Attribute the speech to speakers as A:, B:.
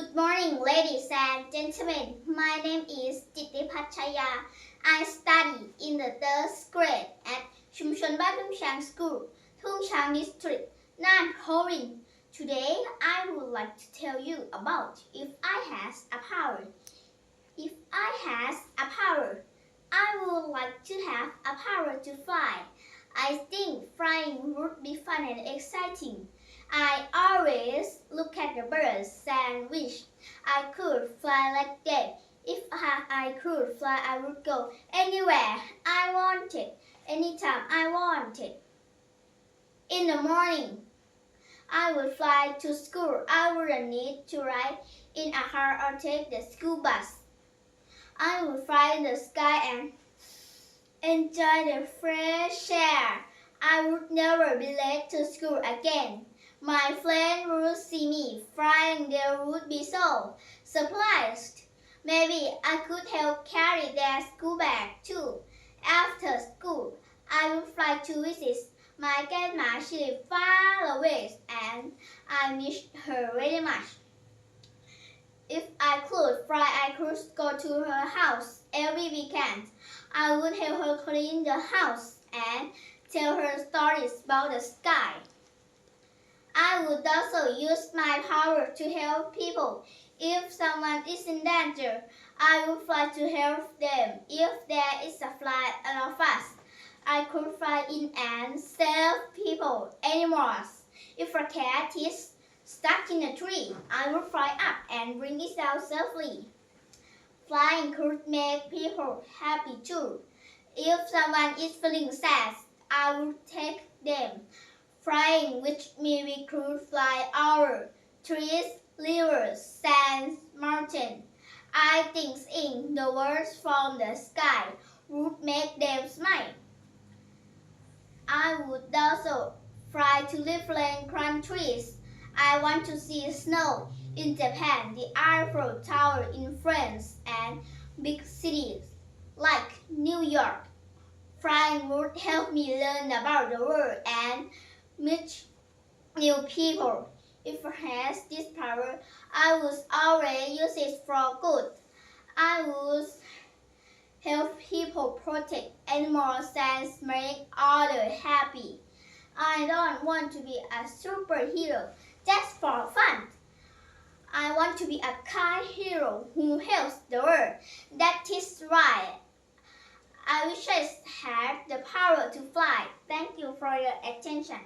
A: Good morning, ladies and gentlemen. My name is Jitipat Chaya. I study in the third grade at Chumchon Ba Tung Chang School, Tung Chang District, Nan Horin. Today, I would like to tell you about if I has a power. If I has a power, I would like to have a power to fly. I think flying would be fun and exciting. I always look at the birds and wish I could fly like them. If I, I could fly, I would go anywhere I wanted, anytime I wanted. In the morning, I would fly to school. I wouldn't need to ride in a car or take the school bus. I would fly in the sky and enjoy the fresh air. I would never be late to school again. My friend would see me flying, they would be so surprised. Maybe I could help carry their school bag too. After school, I would fly to visit my grandma. She lives far away and I miss her very much. If I could fly, I could go to her house every weekend. I would help her clean the house and tell her stories about the sky. I would also use my power to help people. If someone is in danger, I would fly to help them. If there is a flight or fast, I could fly in and save people, animals. If a cat is stuck in a tree, I would fly up and bring it out safely. Flying could make people happy too. If someone is feeling sad, I would take them. Flying which we could fly over trees, rivers, sands, mountains. I think in the words from the sky would make them smile. I would also fly to different countries. I want to see snow in Japan, the Eiffel Tower in France, and big cities like New York. Flying would help me learn about the world and meet new people. If I had this power, I would always use it for good. I would help people protect animals and make others happy. I don't want to be a superhero just for fun. I want to be a kind hero who helps the world. That is right. I wish I had the power to fly. Thank you for your attention.